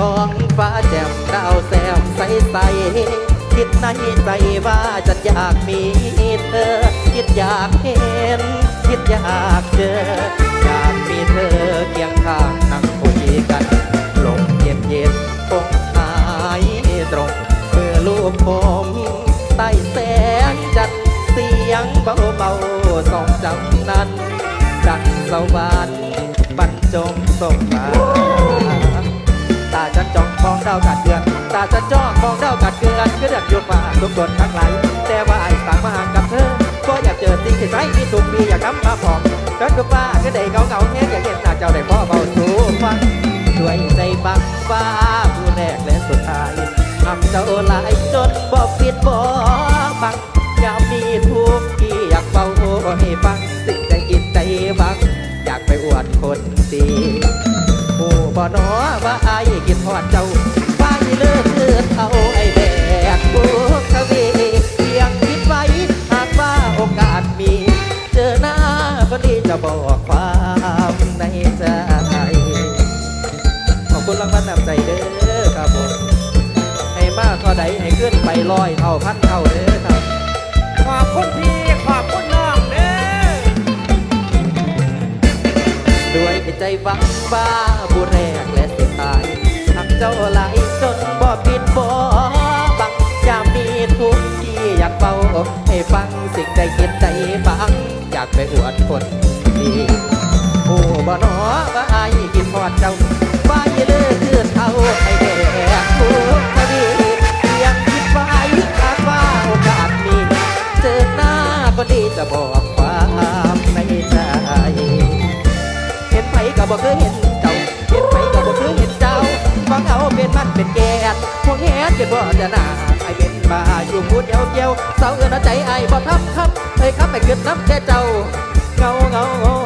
ท้องฟ้าแจ่มดาวแซมใสใสคิดในใจว่าจะอยากมีเธอ คิดอยากเห็น คิดอยากเจอ อยากมีเธอเคียงข้างนั่งคุยกันลมเย็นเย็นคงหายตรงเมื่อลูกผมใต้แสงจันเสียงเบาเบาๆสองจำนั้น ดังสวรรค์บรรจงส่งมาาฉันจ้องมองดาวกัดเดือน ตาฉันจ้องมองดาวกัดเดือนก็เดือดอยู่ฟ้าทุกคนทั้งหลายแต่ว่าไอ้ต่างมาห่างกับเธอก็อยากเจอสิ่งที่ใช้มีสุขมีอยากทำมาพร้อมฉันก็ฟ้าก็ได้เงาเงาแห้งอยากเห็นหน้าเจ้าได้พ่อเบาสูฟังด้วยใจบังฟ้าผู้แรกและสุดท้ายทำเจ้าหลายจนบอกปิดบอกบังอยากมีทุกข์ที่อยากเฝ้าให้ฟังสิ่งใจกินใจบังอยากไปอวดคนดี บ่นอว่าไอ้คิดทอดเจ้าไปเลิกเลือดเอาไอ้แบกบุกทวีเพียงคิดไว้หากว่าโอกาสมี เจอหน้าคนดีจะบอกความในใจ ขอบคุณรางวัลนำใจเด้อครับผมให้มากก็ใดให้ขึ้นไปลอยเท่าพันเท่าเด้อ วยใจวังบ้าผู้แรกและสุดท้ายหักเจ้าหลายจนบ่ปิดบ่บังอยากมีทุกที่อยากเบาให้ฟังสิ่งใดคิดใจบังอยากไปอวดคนดีโอ้บ่หนอว่าไอายกินพอดเจ้าไปเลิกคือเท่าไอ้แดกทุกคดีเพียงคิดไว้หากว่าโอกาสมีเจอหน้าก็ดีจะบอกความในใจ บ่เคยเห็นเจ้าเห็นไปก็บ่เคยเห็นเจ้าฟังเอาเป็นมันเป็นแก่พวกแฮดก็บ่จะหนาไอเป็นมาอยู่พูดเดียวเกียวเศร้าเอื้อนเอาใจไอบ่ทับครับเอ้ยครับไปเกิดน้ำแค่เจ้าเงาเงาเงา